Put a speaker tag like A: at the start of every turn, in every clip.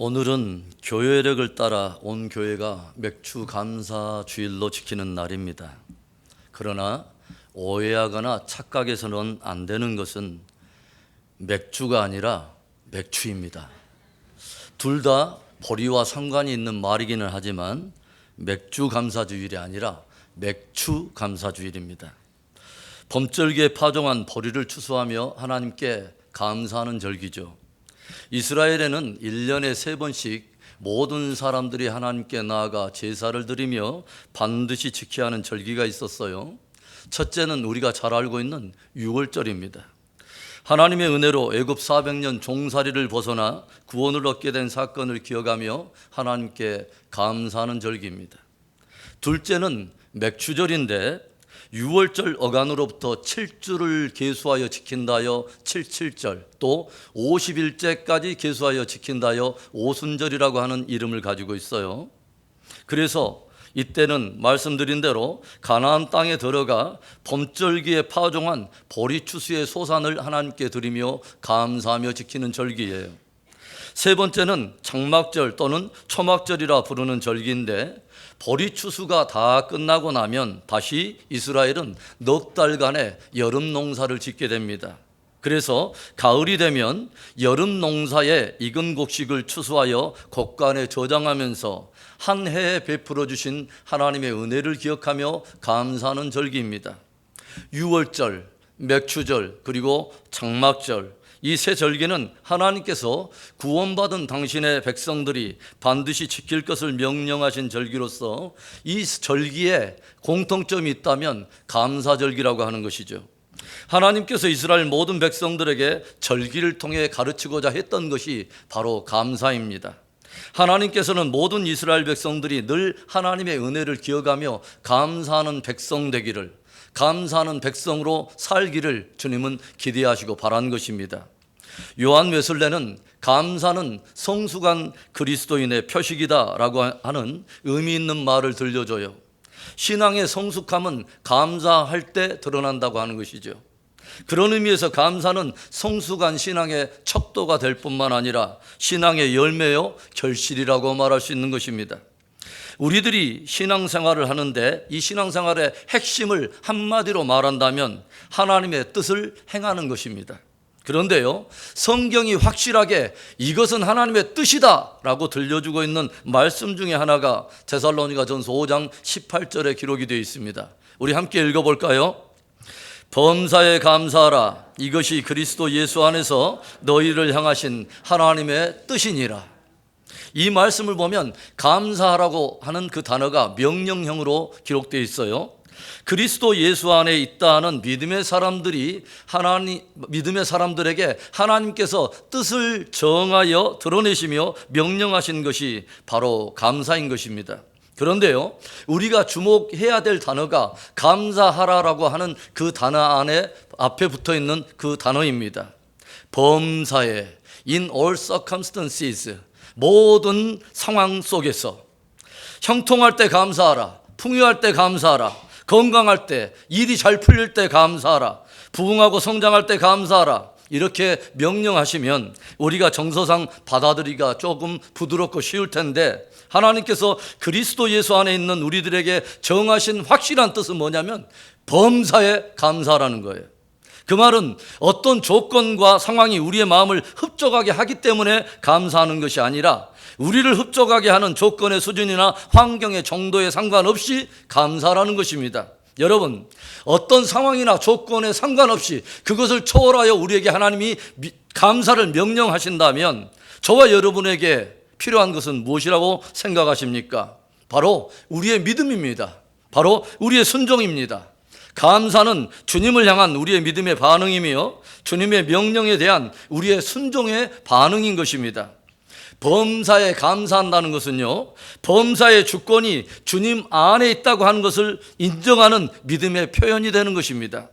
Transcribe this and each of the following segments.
A: 오늘은 교회력을 따라 온 교회가 맥주 감사 주일로 지키는 날입니다. 그러나 오해하거나 착각해서는 안 되는 것은 맥주가 아니라 맥주입니다. 둘 다 보리와 상관이 있는 말이기는 하지만 맥주 감사 주일이 아니라 맥주 감사 주일입니다. 범절기에 파종한 보리를 추수하며 하나님께 감사하는 절기죠. 이스라엘에는 1년에 세 번씩 모든 사람들이 하나님께 나아가 제사를 드리며 반드시 지켜야 하는 절기가 있었어요. 첫째는 우리가 잘 알고 있는 6월절입니다. 하나님의 은혜로 애굽 400년 종살이를 벗어나 구원을 얻게 된 사건을 기억하며 하나님께 감사하는 절기입니다. 둘째는 맥주절인데 6월절 어간으로부터 7주를 계수하여 지킨다여 77절 또 50일째까지 계수하여 지킨다여 오순절이라고 하는 이름을 가지고 있어요. 그래서 이때는 말씀드린 대로 가나안 땅에 들어가 범절기에 파종한 보리 추수의 소산을 하나님께 드리며 감사하며 지키는 절기예요. 세 번째는 장막절 또는 초막절이라 부르는 절기인데 보리 추수가 다 끝나고 나면 다시 이스라엘은 넉 달간의 여름 농사를 짓게 됩니다. 그래서 가을이 되면 여름 농사에 익은 곡식을 추수하여 곡간에 저장하면서 한 해에 베풀어 주신 하나님의 은혜를 기억하며 감사하는 절기입니다. 6월절, 맥추절, 그리고 장막절 이세 절기는 하나님께서 구원받은 당신의 백성들이 반드시 지킬 것을 명령하신 절기로서 이 절기에 공통점이 있다면 감사절기라고 하는 것이죠. 하나님께서 이스라엘 모든 백성들에게 절기를 통해 가르치고자 했던 것이 바로 감사입니다. 하나님께서는 모든 이스라엘 백성들이 늘 하나님의 은혜를 기억하며 감사하는 백성 되기를 감사하는 백성으로 살기를 주님은 기대하시고 바란 것입니다. 요한 웨슬레는 감사는 성숙한 그리스도인의 표식이다라고 하는 의미 있는 말을 들려줘요. 신앙의 성숙함은 감사할 때 드러난다고 하는 것이죠. 그런 의미에서 감사는 성숙한 신앙의 척도가 될 뿐만 아니라 신앙의 열매요 결실이라고 말할 수 있는 것입니다. 우리들이 신앙생활을 하는데 이 신앙생활의 핵심을 한마디로 말한다면 하나님의 뜻을 행하는 것입니다. 그런데요, 성경이 확실하게 이것은 하나님의 뜻이다 라고 들려주고 있는 말씀 중에 하나가 데살로니가 전서 5장 18절에 기록이 되어 있습니다. 우리 함께 읽어볼까요? 범사에 감사하라. 이것이 그리스도 예수 안에서 너희를 향하신 하나님의 뜻이니라. 이 말씀을 보면 감사하라고 하는 그 단어가 명령형으로 기록되어 있어요. 그리스도 예수 안에 있다는 믿음의 사람들이 하나님 믿음의 사람들에게 하나님께서 뜻을 정하여 드러내시며 명령하신 것이 바로 감사인 것입니다. 그런데요, 우리가 주목해야 될 단어가 감사하라라고 하는 그 단어 안에 앞에 붙어 있는 그 단어입니다. 범사에 in all circumstances 모든 상황 속에서 형통할 때 감사하라. 풍요할 때 감사하라. 건강할 때, 일이 잘 풀릴 때 감사하라. 부흥하고 성장할 때 감사하라. 이렇게 명령하시면 우리가 정서상 받아들이기가 조금 부드럽고 쉬울 텐데 하나님께서 그리스도 예수 안에 있는 우리들에게 정하신 확실한 뜻은 뭐냐면 범사에 감사라는 거예요. 그 말은 어떤 조건과 상황이 우리의 마음을 흡족하게 하기 때문에 감사하는 것이 아니라 우리를 흡족하게 하는 조건의 수준이나 환경의 정도에 상관없이 감사라는 것입니다. 여러분, 어떤 상황이나 조건에 상관없이 그것을 초월하여 우리에게 하나님이 감사를 명령하신다면 저와 여러분에게 필요한 것은 무엇이라고 생각하십니까? 바로 우리의 믿음입니다. 바로 우리의 순종입니다. 감사는 주님을 향한 우리의 믿음의 반응이며 주님의 명령에 대한 우리의 순종의 반응인 것입니다. 범사에 감사한다는 것은요, 범사의 주권이 주님 안에 있다고 하는 것을 인정하는 믿음의 표현이 되는 것입니다.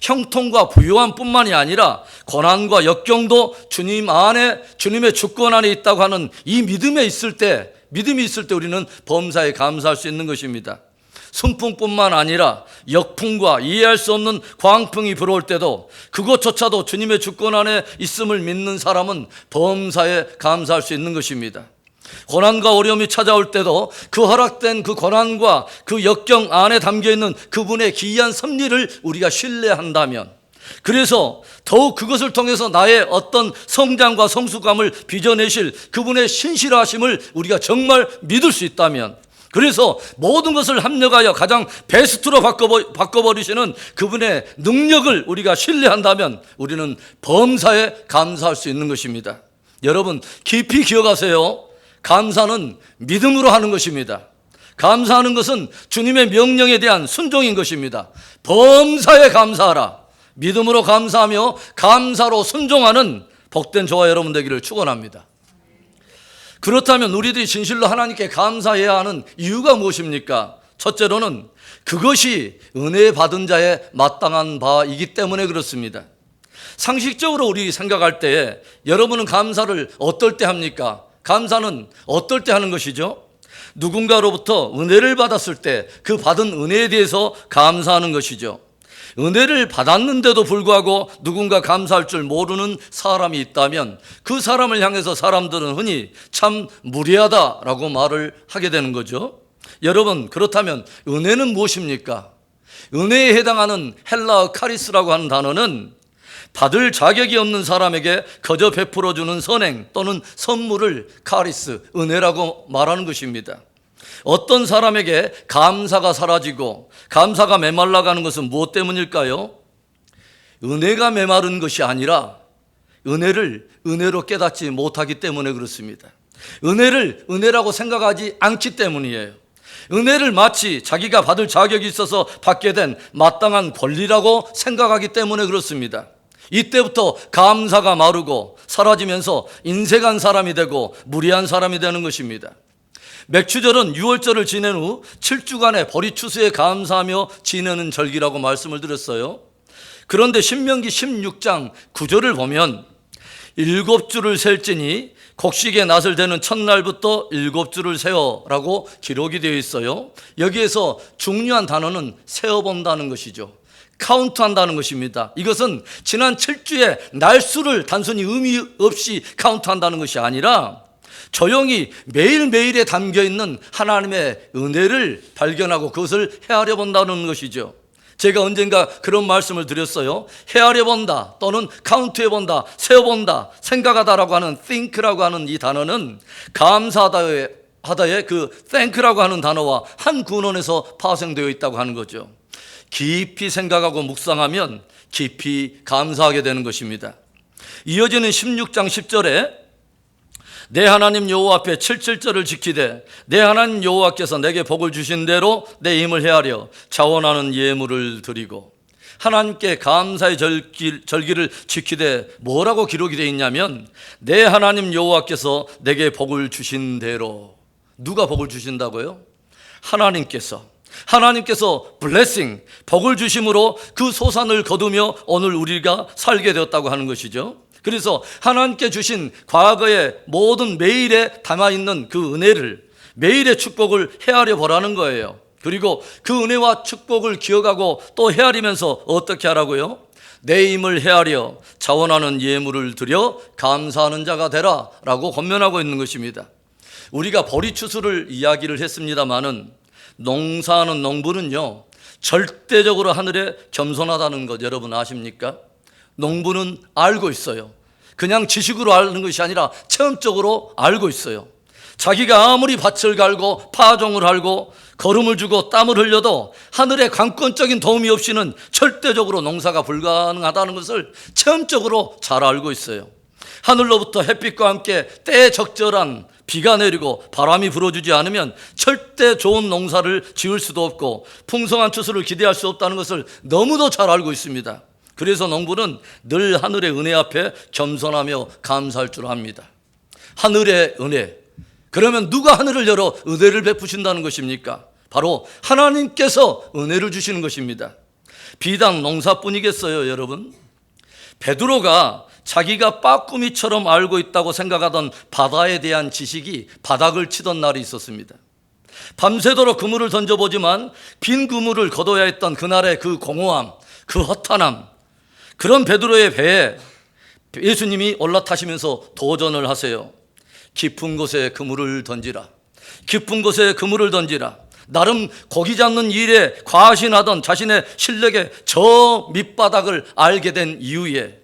A: 형통과 부유함 뿐만이 아니라 고난과 역경도 주님 안에, 주님의 주권 안에 있다고 하는 이 믿음에 있을 때, 믿음이 있을 때 우리는 범사에 감사할 수 있는 것입니다. 순풍뿐만 아니라 역풍과 이해할 수 없는 광풍이 불어올 때도 그것조차도 주님의 주권 안에 있음을 믿는 사람은 범사에 감사할 수 있는 것입니다. 고난과 어려움이 찾아올 때도 그 허락된 그 고난과 그 역경 안에 담겨 있는 그분의 기이한 섭리를 우리가 신뢰한다면 그래서 더욱 그것을 통해서 나의 어떤 성장과 성숙감을 빚어내실 그분의 신실하심을 우리가 정말 믿을 수 있다면 그래서 모든 것을 합력하여 가장 베스트로 바꿔버, 바꿔버리시는 그분의 능력을 우리가 신뢰한다면 우리는 범사에 감사할 수 있는 것입니다. 여러분 깊이 기억하세요. 감사는 믿음으로 하는 것입니다. 감사하는 것은 주님의 명령에 대한 순종인 것입니다. 범사에 감사하라. 믿음으로 감사하며 감사로 순종하는 복된 저와 여러분 되기를 축원합니다. 그렇다면 우리들이 진실로 하나님께 감사해야 하는 이유가 무엇입니까? 첫째로는 그것이 은혜 받은 자의 마땅한 바이기 때문에 그렇습니다. 상식적으로 우리 생각할 때 여러분은 감사를 어떨 때 합니까? 감사는 어떨 때 하는 것이죠? 누군가로부터 은혜를 받았을 때 그 받은 은혜에 대해서 감사하는 것이죠. 은혜를 받았는데도 불구하고 누군가 감사할 줄 모르는 사람이 있다면 그 사람을 향해서 사람들은 흔히 참 무례하다라고 말을 하게 되는 거죠. 여러분, 그렇다면 은혜는 무엇입니까? 은혜에 해당하는 헬라어 카리스라고 하는 단어는 받을 자격이 없는 사람에게 거저 베풀어 주는 선행 또는 선물을 카리스, 은혜라고 말하는 것입니다. 어떤 사람에게 감사가 사라지고 감사가 메말라가는 것은 무엇 때문일까요? 은혜가 메마른 것이 아니라 은혜를 은혜로 깨닫지 못하기 때문에 그렇습니다. 은혜를 은혜라고 생각하지 않기 때문이에요. 은혜를 마치 자기가 받을 자격이 있어서 받게 된 마땅한 권리라고 생각하기 때문에 그렇습니다. 이때부터 감사가 마르고 사라지면서 인색한 사람이 되고 무리한 사람이 되는 것입니다. 맥추절은 6월절을 지낸 후 7주간의 버리 추수에 감사하며 지내는 절기라고 말씀을 드렸어요. 그런데 신명기 16장 9절을 보면 일곱 주를 셀지니 곡식의 낫을 대는 첫날부터 일곱 주를 세어라고 기록이 되어 있어요. 여기에서 중요한 단어는 세어본다는 것이죠. 카운트한다는 것입니다. 이것은 지난 7주의 날수를 단순히 의미 없이 카운트한다는 것이 아니라 조용히 매일매일에 담겨 있는 하나님의 은혜를 발견하고 그것을 헤아려 본다는 것이죠. 제가 언젠가 그런 말씀을 드렸어요. 헤아려 본다 또는 카운트해 본다, 세어 본다, 생각하다라고 하는 think라고 하는 이 단어는 감사하다의 하다의 그 thank라고 하는 단어와 한 군원에서 파생되어 있다고 하는 거죠. 깊이 생각하고 묵상하면 깊이 감사하게 되는 것입니다. 이어지는 16장 10절에 내 하나님 여호와 앞에 77절을 지키되 내 하나님 여호와께서 내게 복을 주신 대로 내 힘을 헤아려 자원하는 예물을 드리고 하나님께 감사의 절기, 절기를 지키되 뭐라고 기록이 되어 있냐면 내 하나님 여호와께서 내게 복을 주신 대로 누가 복을 주신다고요? 하나님께서 하나님께서 블레싱 복을 주심으로 그 소산을 거두며 오늘 우리가 살게 되었다고 하는 것이죠. 그래서 하나님께 주신 과거의 모든 매일에 담아 있는 그 은혜를 매일의 축복을 헤아려 보라는 거예요. 그리고 그 은혜와 축복을 기억하고 또 헤아리면서 어떻게 하라고요? 내 힘을 헤아려 자원하는 예물을 드려 감사하는 자가 되라 라고 권면하고 있는 것입니다. 우리가 보리추수를 이야기를 했습니다마는 농사하는 농부는요 절대적으로 하늘에 겸손하다는 것 여러분 아십니까? 농부는 알고 있어요. 그냥 지식으로 아는 것이 아니라 체험적으로 알고 있어요. 자기가 아무리 밭을 갈고 파종을 할고 걸음을 주고 땀을 흘려도 하늘의 관건적인 도움이 없이는 절대적으로 농사가 불가능하다는 것을 체험적으로 잘 알고 있어요. 하늘로부터 햇빛과 함께 때 적절한 비가 내리고 바람이 불어주지 않으면 절대 좋은 농사를 지을 수도 없고 풍성한 추수를 기대할 수 없다는 것을 너무도 잘 알고 있습니다. 그래서 농부는 늘 하늘의 은혜 앞에 겸손하며 감사할 줄 압니다. 하늘의 은혜. 그러면 누가 하늘을 열어 은혜를 베푸신다는 것입니까? 바로 하나님께서 은혜를 주시는 것입니다. 비단 농사뿐이겠어요, 여러분? 베드로가 자기가 빠꾸미처럼 알고 있다고 생각하던 바다에 대한 지식이 바닥을 치던 날이 있었습니다. 밤새도록 그물을 던져보지만 빈 그물을 거둬야 했던 그날의 그 공허함, 그 허탄함, 그런 베드로의 배에 예수님이 올라타시면서 도전을 하세요. 깊은 곳에 그물을 던지라. 깊은 곳에 그물을 던지라. 나름 고기 잡는 일에 과신하던 자신의 실력의 저 밑바닥을 알게 된 이후에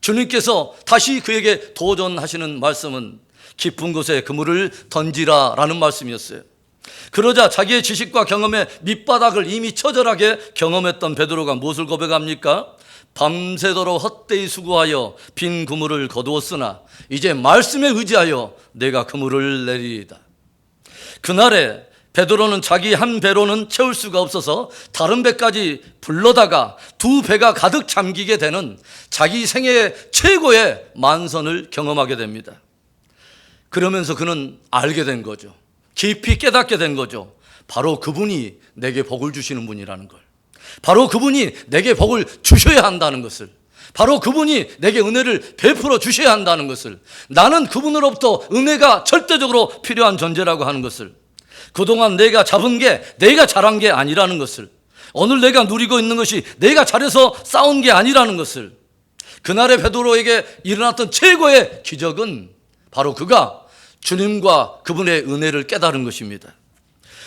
A: 주님께서 다시 그에게 도전하시는 말씀은 깊은 곳에 그물을 던지라 라는 말씀이었어요. 그러자 자기의 지식과 경험의 밑바닥을 이미 처절하게 경험했던 베드로가 무엇을 고백합니까? 밤새도록 헛되이 수고하여 빈 그물을 거두었으나 이제 말씀에 의지하여 내가 그물을 내리이다. 그날에 베드로는 자기 한 배로는 채울 수가 없어서 다른 배까지 불러다가 두 배가 가득 잠기게 되는 자기 생애의 최고의 만선을 경험하게 됩니다. 그러면서 그는 알게 된 거죠. 깊이 깨닫게 된 거죠. 바로 그분이 내게 복을 주시는 분이라는 걸. 바로 그분이 내게 복을 주셔야 한다는 것을. 바로 그분이 내게 은혜를 베풀어 주셔야 한다는 것을. 나는 그분으로부터 은혜가 절대적으로 필요한 존재라고 하는 것을. 그동안 내가 잡은 게 내가 잘한 게 아니라는 것을. 오늘 내가 누리고 있는 것이 내가 잘해서 쌓은 게 아니라는 것을. 그날의 베드로에게 일어났던 최고의 기적은 바로 그가 주님과 그분의 은혜를 깨달은 것입니다.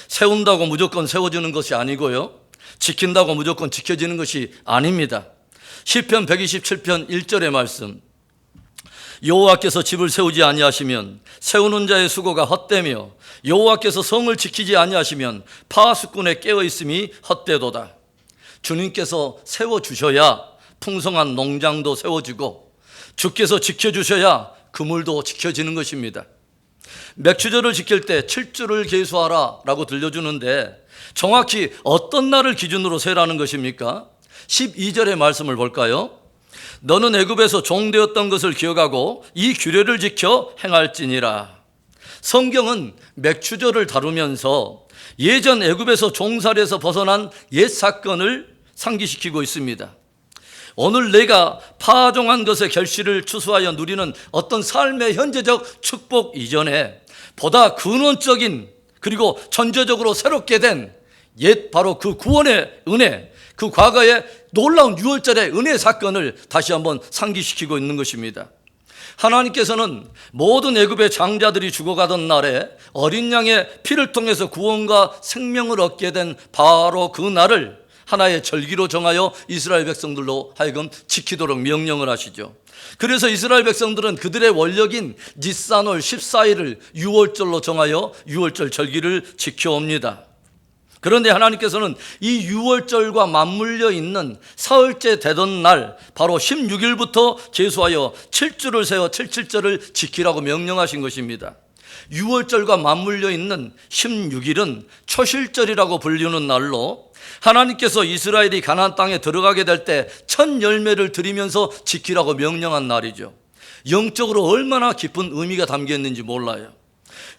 A: 세운다고 무조건 세워지는 것이 아니고요. 지킨다고 무조건 지켜지는 것이 아닙니다. 시편 127편 1절의 말씀. 여호와께서 집을 세우지 아니하시면 세우는 자의 수고가 헛되며 여호와께서 성을 지키지 아니하시면 파수꾼의 깨어 있음이 헛되도다. 주님께서 세워 주셔야 풍성한 농장도 세워지고 주께서 지켜 주셔야 그물도 지켜지는 것입니다. 맥주절을 지킬 때 7주를 계수하라 라고 들려주는데 정확히 어떤 날을 기준으로 세라는 것입니까? 12절의 말씀을 볼까요? 너는 애굽에서 종되었던 것을 기억하고 이 규례를 지켜 행할지니라. 성경은 맥주절을 다루면서 예전 애굽에서 종살이에서 벗어난 옛 사건을 상기시키고 있습니다. 오늘 내가 파종한 것의 결실을 추수하여 누리는 어떤 삶의 현재적 축복 이전에 보다 근원적인 그리고 전제적으로 새롭게 된 옛 바로 그 구원의 은혜, 그 과거의 놀라운 유월절의 은혜 사건을 다시 한번 상기시키고 있는 것입니다. 하나님께서는 모든 애굽의 장자들이 죽어가던 날에 어린 양의 피를 통해서 구원과 생명을 얻게 된 바로 그 날을 하나의 절기로 정하여 이스라엘 백성들로 하여금 지키도록 명령을 하시죠. 그래서 이스라엘 백성들은 그들의 원력인 니산월 14일을 6월절로 정하여 6월절 절기를 지켜옵니다. 그런데 하나님께서는 이 6월절과 맞물려 있는 사흘째 되던 날 바로 16일부터 제수하여 7주를 세워 77절을 지키라고 명령하신 것입니다. 6월절과 맞물려 있는 16일은 초실절이라고 불리는 날로 하나님께서 이스라엘이 가나안 땅에 들어가게 될 때 첫 열매를 드리면서 지키라고 명령한 날이죠. 영적으로 얼마나 깊은 의미가 담겨 있는지 몰라요.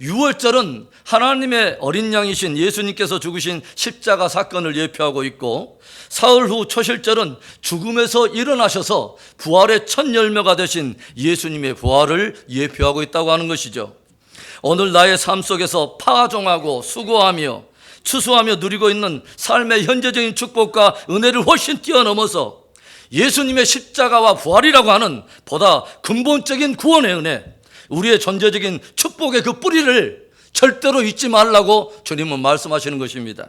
A: 6월절은 하나님의 어린 양이신 예수님께서 죽으신 십자가 사건을 예표하고 있고 사흘 후 초실절은 죽음에서 일어나셔서 부활의 첫 열매가 되신 예수님의 부활을 예표하고 있다고 하는 것이죠. 오늘 나의 삶 속에서 파종하고 수고하며 추수하며 누리고 있는 삶의 현재적인 축복과 은혜를 훨씬 뛰어넘어서 예수님의 십자가와 부활이라고 하는 보다 근본적인 구원의 은혜, 우리의 전제적인 축복의 그 뿌리를 절대로 잊지 말라고 주님은 말씀하시는 것입니다.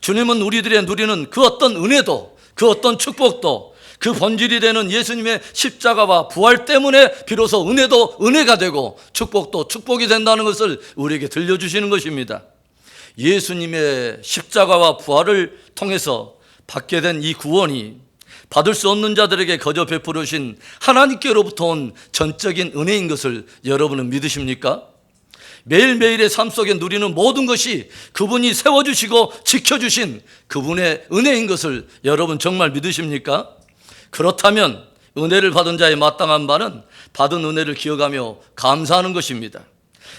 A: 주님은 우리들의 누리는 그 어떤 은혜도 그 어떤 축복도 그 본질이 되는 예수님의 십자가와 부활 때문에 비로소 은혜도 은혜가 되고 축복도 축복이 된다는 것을 우리에게 들려주시는 것입니다. 예수님의 십자가와 부활을 통해서 받게 된 이 구원이 받을 수 없는 자들에게 거저 베풀으신 하나님께로부터 온 전적인 은혜인 것을 여러분은 믿으십니까? 매일매일의 삶 속에 누리는 모든 것이 그분이 세워주시고 지켜주신 그분의 은혜인 것을 여러분 정말 믿으십니까? 그렇다면 은혜를 받은 자의 마땅한 바는 받은 은혜를 기억하며 감사하는 것입니다.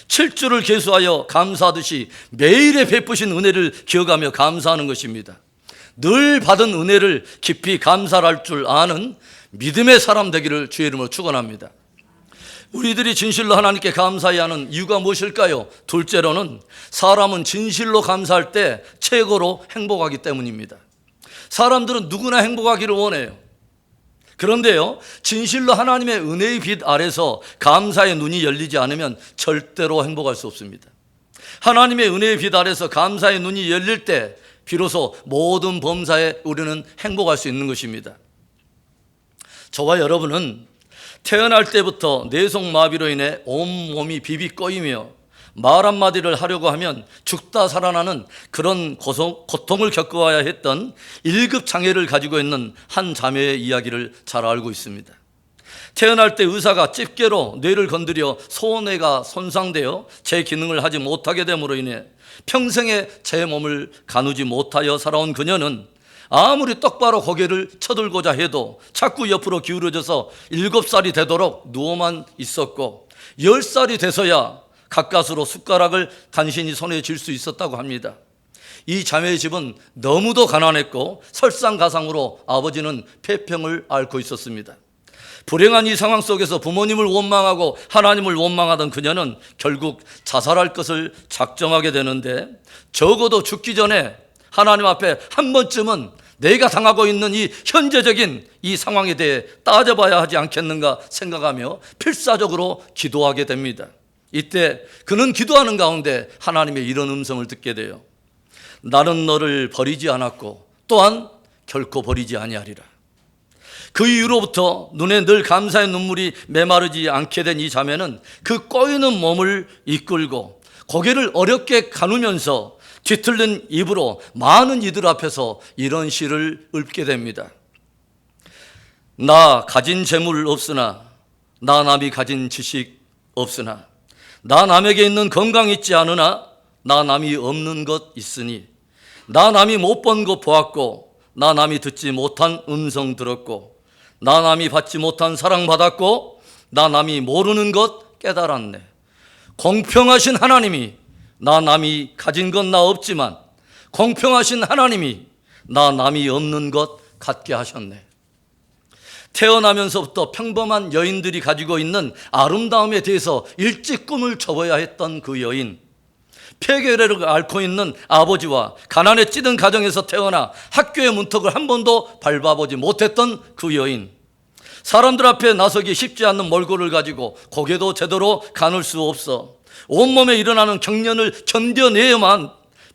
A: 7주를 계수하여 감사하듯이 매일의 베푸신 은혜를 기억하며 감사하는 것입니다. 늘 받은 은혜를 깊이 감사할 줄 아는 믿음의 사람 되기를 주의 이름으로 축원합니다. 우리들이 진실로 하나님께 감사해야 하는 이유가 무엇일까요? 둘째로는 사람은 진실로 감사할 때 최고로 행복하기 때문입니다. 사람들은 누구나 행복하기를 원해요. 그런데요, 진실로 하나님의 은혜의 빛 아래서 감사의 눈이 열리지 않으면 절대로 행복할 수 없습니다. 하나님의 은혜의 빛 아래서 감사의 눈이 열릴 때 비로소 모든 범사에 우리는 행복할 수 있는 것입니다. 저와 여러분은 태어날 때부터 뇌성마비로 인해 온몸이 비비 꺼이며 말 한마디를 하려고 하면 죽다 살아나는 그런 고통을 겪어와야 했던 1급 장애를 가지고 있는 한 자매의 이야기를 잘 알고 있습니다. 태어날 때 의사가 집게로 뇌를 건드려 소뇌가 손상되어 제 기능을 하지 못하게 됨으로 인해 평생에 제 몸을 가누지 못하여 살아온 그녀는 아무리 똑바로 고개를 쳐들고자 해도 자꾸 옆으로 기울어져서 일곱 살이 되도록 누워만 있었고 열 살이 돼서야 가까스로 숟가락을 간신히 손에 쥘 수 있었다고 합니다. 이 자매의 집은 너무도 가난했고 설상가상으로 아버지는 폐평을 앓고 있었습니다. 불행한 이 상황 속에서 부모님을 원망하고 하나님을 원망하던 그녀는 결국 자살할 것을 작정하게 되는데 적어도 죽기 전에 하나님 앞에 한 번쯤은 내가 당하고 있는 이 현재적인 이 상황에 대해 따져봐야 하지 않겠는가 생각하며 필사적으로 기도하게 됩니다. 이때 그는 기도하는 가운데 하나님의 이런 음성을 듣게 돼요. 나는 너를 버리지 않았고 또한 결코 버리지 아니하리라. 그 이후로부터 눈에 늘 감사의 눈물이 메마르지 않게 된 이 자매는 그 꼬이는 몸을 이끌고 고개를 어렵게 가누면서 뒤틀린 입으로 많은 이들 앞에서 이런 시를 읊게 됩니다. 나 가진 재물 없으나 나 남이 가진 지식 없으나 나 남에게 있는 건강 있지 않으나 나 남이 없는 것 있으니 나 남이 못 본 것 보았고 나 남이 듣지 못한 음성 들었고 나 남이 받지 못한 사랑 받았고 나 남이 모르는 것 깨달았네. 공평하신 하나님이 나 남이 가진 건나 없지만 공평하신 하나님이 나 남이 없는 것 갖게 하셨네. 태어나면서부터 평범한 여인들이 가지고 있는 아름다움에 대해서 일찍 꿈을 접어야 했던 그 여인. 폐결핵을 앓고 있는 아버지와 가난에 찌든 가정에서 태어나 학교의 문턱을 한 번도 밟아보지 못했던 그 여인. 사람들 앞에 나서기 쉽지 않는 몰골을 가지고 고개도 제대로 가눌 수 없어 온몸에 일어나는 경련을 견뎌내야만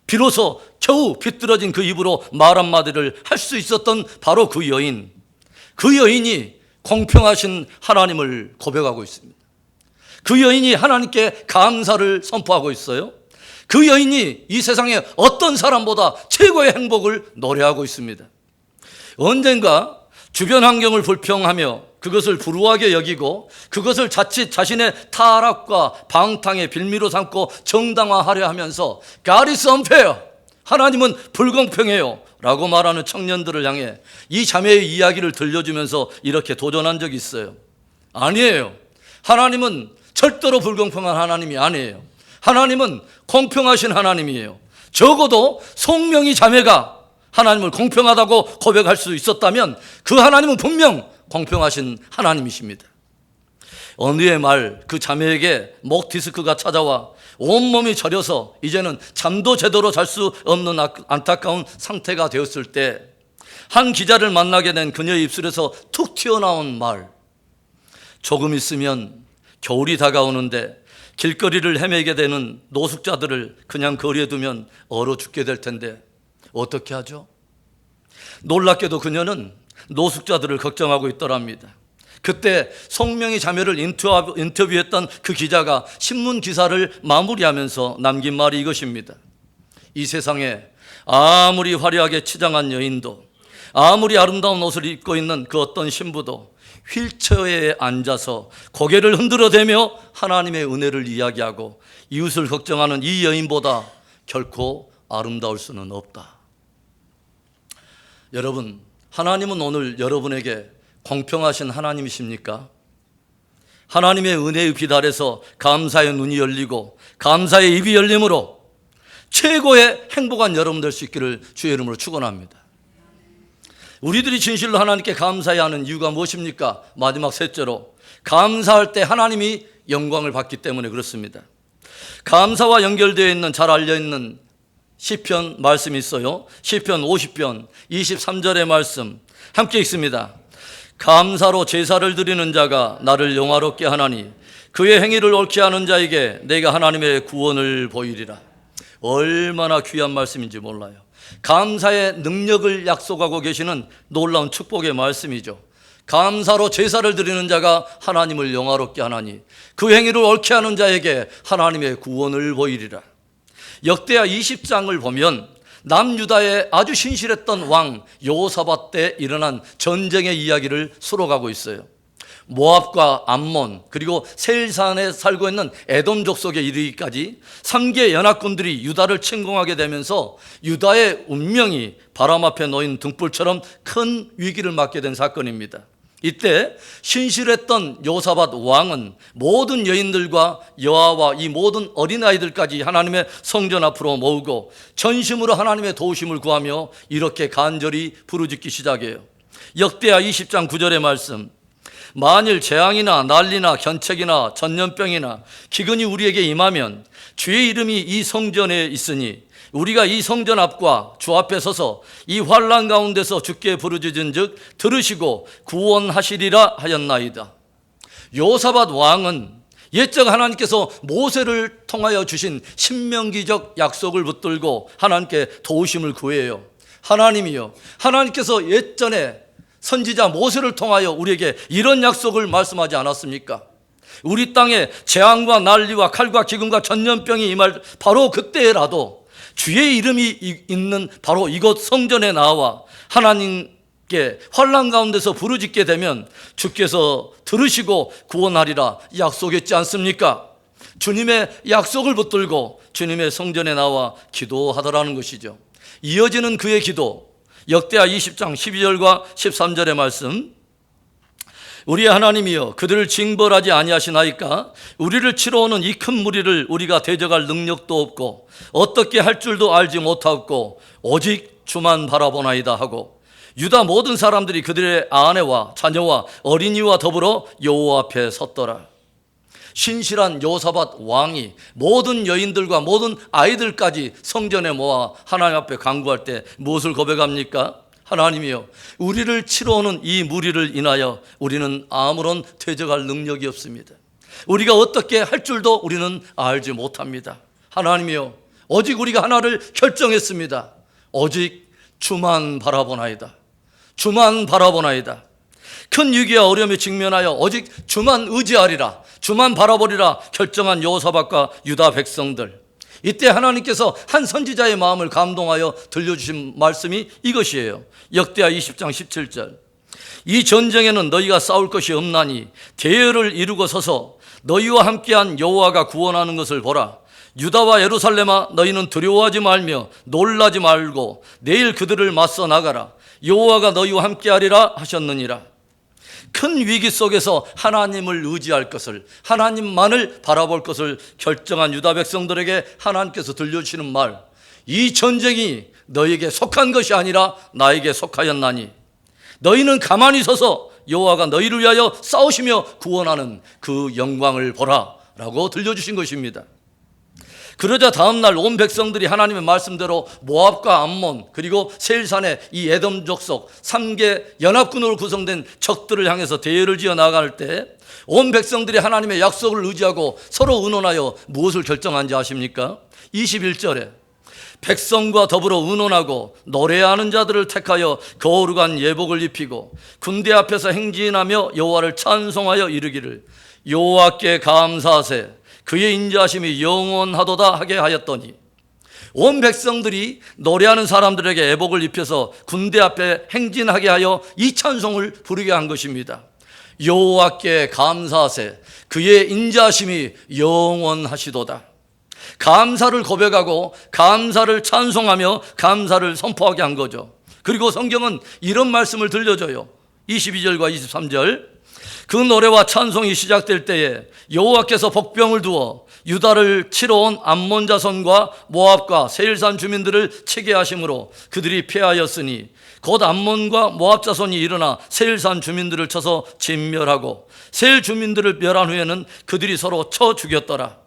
A: 비로소 겨우 비뚤어진 그 입으로 말 한마디를 할 수 있었던 바로 그 여인. 그 여인이 공평하신 하나님을 고백하고 있습니다. 그 여인이 하나님께 감사를 선포하고 있어요. 그 여인이 이 세상에 어떤 사람보다 최고의 행복을 노래하고 있습니다. 언젠가 주변 환경을 불평하며 그것을 불우하게 여기고 그것을 자칫 자신의 타락과 방탕의 빌미로 삼고 정당화하려 하면서 God is unfair. 하나님은 불공평해요. 라고 말하는 청년들을 향해 이 자매의 이야기를 들려주면서 이렇게 도전한 적이 있어요. 아니에요. 하나님은 절대로 불공평한 하나님이 아니에요. 하나님은 공평하신 하나님이에요. 적어도 송명이 자매가 하나님을 공평하다고 고백할 수 있었다면 그 하나님은 분명 공평하신 하나님이십니다. 해말그 자매에게 목 디스크가 찾아와 온몸이 저려서 이제는 잠도 제대로 잘 수 없는 아- 안타까운 상태가 되었을 때 한 기자를 만나게 된 그녀의 입술에서 툭 튀어나온 말. 조금 있으면 겨울이 다가오는데 길거리를 헤매게 되는 노숙자들을 그냥 거리에 두면 얼어 죽게 될 텐데 어떻게 하죠? 놀랍게도 그녀는 노숙자들을 걱정하고 있더랍니다. 그때 송명희 자매를 인터뷰, 인터뷰했던 그 기자가 신문 기사를 마무리하면서 남긴 말이 이것입니다. 이 세상에 아무리 화려하게 치장한 여인도 아무리 아름다운 옷을 입고 있는 그 어떤 신부도 휠체어에 앉아서 고개를 흔들어 대며 하나님의 은혜를 이야기하고 이웃을 걱정하는 이 여인보다 결코 아름다울 수는 없다. 여러분, 하나님은 오늘 여러분에게 공평하신 하나님이십니까? 하나님의 은혜의 빛 아래서 감사의 눈이 열리고 감사의 입이 열림으로 최고의 행복한 여러분 될 수 있기를 주의 이름으로 축원합니다. 우리들이 진실로 하나님께 감사해야 하는 이유가 무엇입니까? 마지막 셋째로 감사할 때 하나님이 영광을 받기 때문에 그렇습니다. 감사와 연결되어 있는 잘 알려 있는 시편 말씀이 있어요. 시편 50편 23절의 말씀 함께 읽습니다. 감사로 제사를 드리는 자가 나를 영화롭게 하나니 그의 행위를 옳게 하는 자에게 내가 하나님의 구원을 보이리라. 얼마나 귀한 말씀인지 몰라요. 감사의 능력을 약속하고 계시는 놀라운 축복의 말씀이죠. 감사로 제사를 드리는 자가 하나님을 영화롭게 하나니 그 행위를 옳게 하는 자에게 하나님의 구원을 보이리라. 역대하 20장을 보면 남유다의 아주 신실했던 왕 요사밧 때 일어난 전쟁의 이야기를 수록하고 있어요. 모압과 암몬 그리고 세일산에 살고 있는 에돔 족속에 이르기까지 3개 연합군들이 유다를 침공하게 되면서 유다의 운명이 바람 앞에 놓인 등불처럼 큰 위기를 맞게 된 사건입니다. 이때 신실했던 요사밧 왕은 모든 여인들과 여아와 이 모든 어린아이들까지 하나님의 성전 앞으로 모으고 전심으로 하나님의 도우심을 구하며 이렇게 간절히 부르짖기 시작해요. 역대하 20장 9절의 말씀 만일 재앙이나 난리나 견책이나 전염병이나 기근이 우리에게 임하면 주의 이름이 이 성전에 있으니 우리가 이 성전 앞과 주 앞에 서서 이 환란 가운데서 주께 부르짖은즉 들으시고 구원하시리라 하였나이다. 요사밧 왕은 옛적 하나님께서 모세를 통하여 주신 신명기적 약속을 붙들고 하나님께 도우심을 구해요. 하나님이요. 하나님께서 예전에 선지자 모세를 통하여 우리에게 이런 약속을 말씀하지 않았습니까? 우리 땅에 재앙과 난리와 칼과 기근과 전염병이 임할 바로 그때라도 주의 이름이 있는 바로 이곳 성전에 나와 하나님께 환란 가운데서 부르짖게 되면 주께서 들으시고 구원하리라 약속했지 않습니까? 주님의 약속을 붙들고 주님의 성전에 나와 기도하더라는 것이죠. 이어지는 그의 기도 역대하 20장 12절과 13절의 말씀 우리 하나님이여 그들을 징벌하지 아니하시나이까 우리를 치러 오는 이 큰 무리를 우리가 대적할 능력도 없고 어떻게 할 줄도 알지 못하고 오직 주만 바라보나이다 하고 유다 모든 사람들이 그들의 아내와 자녀와 어린이와 더불어 여호와 앞에 섰더라 신실한 요사밧 왕이 모든 여인들과 모든 아이들까지 성전에 모아 하나님 앞에 간구할 때 무엇을 고백합니까? 하나님이여 우리를 치러 오는 이 무리를 인하여 우리는 아무런 대적할 능력이 없습니다. 우리가 어떻게 할 줄도 우리는 알지 못합니다. 하나님이여 오직 우리가 하나를 결정했습니다. 오직 주만 바라보나이다. 주만 바라보나이다. 큰 위기와 어려움에 직면하여 오직 주만 의지하리라. 주만 바라보리라 결정한 여호사밧과 유다 백성들. 이때 하나님께서 한 선지자의 마음을 감동하여 들려주신 말씀이 이것이에요. 역대하 20장 17절. 이 전쟁에는 너희가 싸울 것이 없나니 대열을 이루고 서서 너희와 함께한 여호와가 구원하는 것을 보라. 유다와 예루살렘아 너희는 두려워하지 말며 놀라지 말고 내일 그들을 맞서 나가라. 여호와가 너희와 함께하리라 하셨느니라. 큰 위기 속에서 하나님을 의지할 것을 하나님만을 바라볼 것을 결정한 유다 백성들에게 하나님께서 들려주시는 말. 이 전쟁이 너에게 속한 것이 아니라 나에게 속하였나니 너희는 가만히 서서 여호와가 너희를 위하여 싸우시며 구원하는 그 영광을 보라라고 들려주신 것입니다. 그러자 다음날 온 백성들이 하나님의 말씀대로 모압과 암몬 그리고 세일산의 이 에돔 족속 3개 연합군으로 구성된 적들을 향해서 대열을 지어 나갈 때 온 백성들이 하나님의 약속을 의지하고 서로 의논하여 무엇을 결정한지 아십니까? 21절에 백성과 더불어 의논하고 노래하는 자들을 택하여 거룩한 예복을 입히고 군대 앞에서 행진하며 여호와를 찬송하여 이르기를 여호와께 감사하세 그의 인자심이 영원하도다 하게 하였더니 온 백성들이 노래하는 사람들에게 애복을 입혀서 군대 앞에 행진하게 하여 이 찬송을 부르게 한 것입니다. 여호와께 감사하세 그의 인자심이 영원하시도다. 감사를 고백하고 감사를 찬송하며 감사를 선포하게 한 거죠. 그리고 성경은 이런 말씀을 들려줘요. 22절과 23절 그 노래와 찬송이 시작될 때에 여호와께서 복병을 두어 유다를 치러 온 암몬 자손과 모압과 세일산 주민들을 치게 하심으로 그들이 패하였으니 곧 암몬과 모압 자손이 일어나 세일산 주민들을 쳐서 진멸하고 세일 주민들을 멸한 후에는 그들이 서로 쳐 죽였더라.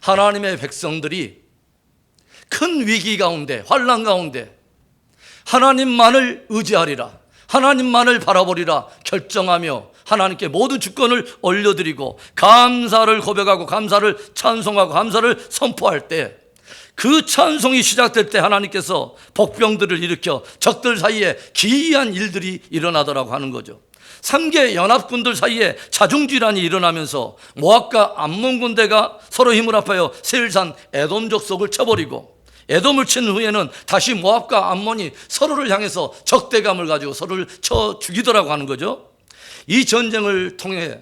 A: 하나님의 백성들이 큰 위기 가운데 환란 가운데 하나님만을 의지하리라. 하나님만을 바라보리라 결정하며 하나님께 모든 주권을 올려드리고 감사를 고백하고 감사를 찬송하고 감사를 선포할 때 그 찬송이 시작될 때 하나님께서 복병들을 일으켜 적들 사이에 기이한 일들이 일어나더라고 하는 거죠. 3개 연합군들 사이에 자중질환이 일어나면서 모압과 암몬 군대가 서로 힘을 합하여 세일산 에돔 족속을 쳐버리고 에돔을 친 후에는 다시 모압과 암몬이 서로를 향해서 적대감을 가지고 서로를 쳐 죽이더라고 하는 거죠. 이 전쟁을 통해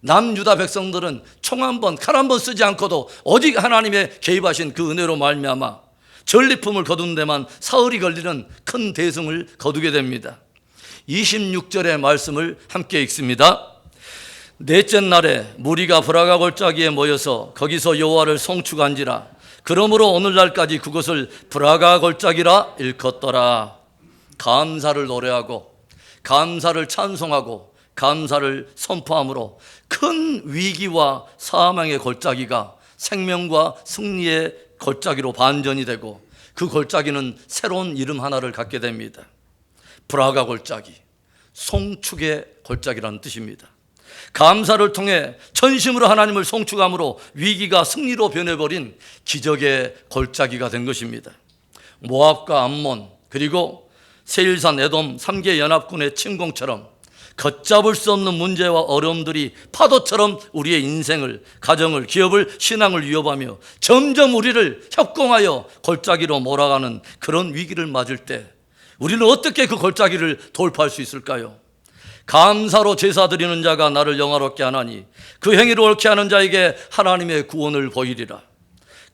A: 남유다 백성들은 총 한 번, 칼 한 번 쓰지 않고도 오직 하나님의 개입하신 그 은혜로 말미암아 전리품을 거둔 데만 사흘이 걸리는 큰 대승을 거두게 됩니다. 26절의 말씀을 함께 읽습니다. 넷째 날에 무리가 브라가 골짜기에 모여서 거기서 여호와를 송축한지라 그러므로 오늘날까지 그곳을 브라가 골짜기라 일컫더라 감사를 노래하고 감사를 찬송하고 감사를 선포함으로 큰 위기와 사망의 골짜기가 생명과 승리의 골짜기로 반전이 되고 그 골짜기는 새로운 이름 하나를 갖게 됩니다. 브라가 골짜기, 송축의 골짜기라는 뜻입니다. 감사를 통해 전심으로 하나님을 송축함으로 위기가 승리로 변해버린 기적의 골짜기가 된 것입니다. 모압과 암몬 그리고 세일산 에돔 3개 연합군의 침공처럼 걷잡을 수 없는 문제와 어려움들이 파도처럼 우리의 인생을, 가정을, 기업을, 신앙을 위협하며 점점 우리를 협공하여 골짜기로 몰아가는 그런 위기를 맞을 때 우리는 어떻게 그 골짜기를 돌파할 수 있을까요? 감사로 제사 드리는 자가 나를 영화롭게 하나니 그 행위를 옳게 하는 자에게 하나님의 구원을 보이리라.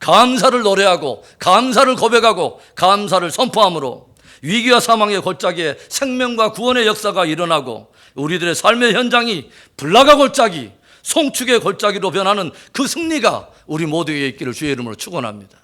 A: 감사를 노래하고 감사를 고백하고 감사를 선포함으로 위기와 사망의 골짜기에 생명과 구원의 역사가 일어나고 우리들의 삶의 현장이 불나가 골짜기, 송축의 골짜기로 변하는 그 승리가 우리 모두에게 있기를 주의 이름으로 축원합니다.